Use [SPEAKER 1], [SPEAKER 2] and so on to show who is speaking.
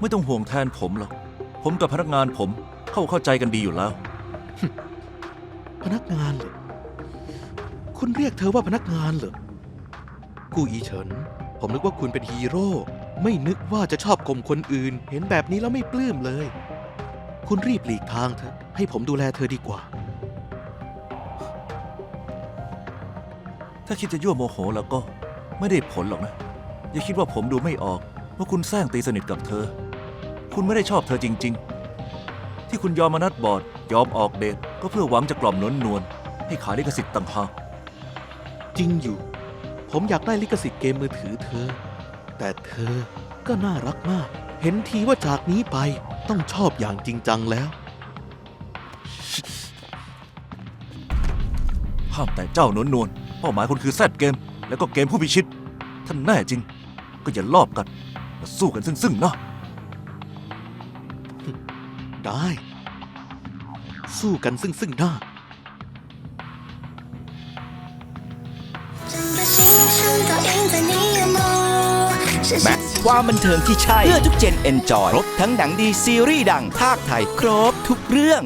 [SPEAKER 1] ไม่ต้องห่วงแทนผมหรอก ผมกับพนักงานผมเข้าเข้าใจกันดีอยู่แล้ว
[SPEAKER 2] พนักงานเหรอคุณเรียกเธอว่าพนักงานเหรอ กูอีเฉิน ผมนึกว่าคุณเป็นฮีโร่ ไม่นึกว่าจะชอบกลมคนอื่น เห็นแบบนี้แล้วไม่ปลื้มเลย คุณรีบหลีกทางเถอะ ให้ผมดูแลเธอดีกว่า
[SPEAKER 1] ถ้าคิดจะยั่วโมโหแล้วก็ไม่ได้ผลหรอกนะ อย่าคิดว่าผมดูไม่ออกว่าคุณแซงตีสนิทกับเธอ คุณไม่ได้ชอบเธอจริง ๆ ที่คุณยอมมานัดบอร์ดยอมออกเดทก็เพื่อหวังจะกล่อมนวลนวลให้ขายลิขสิทธิ์ต่างหาก
[SPEAKER 2] จริงอยู่ ผมอยากได้ลิขสิทธิ์เกมมือถือเธอ แต่เธอก็น่ารักมาก เห็นทีว่าจากนี้ไปต้องชอบอย่างจริงจังแล้ว
[SPEAKER 1] ห้ามแต่เจ้านวลนวลเป้าหมายคุณคือแซดเกม แล้วก็เกมผู้พิชิต ท่านแน่จริง ก็อย่าลอบกันมาสู้กันซึ่งๆเนาะ
[SPEAKER 2] ได้ สู้กันซึ่งซึ่งหน้า
[SPEAKER 3] แม็ความบันเทิงที่ใช่ เพื่อทุกเจนเอนจอย ครบทั้งหนังดีซีรีส์ดังภาคไทย ครบทุกเรื่อง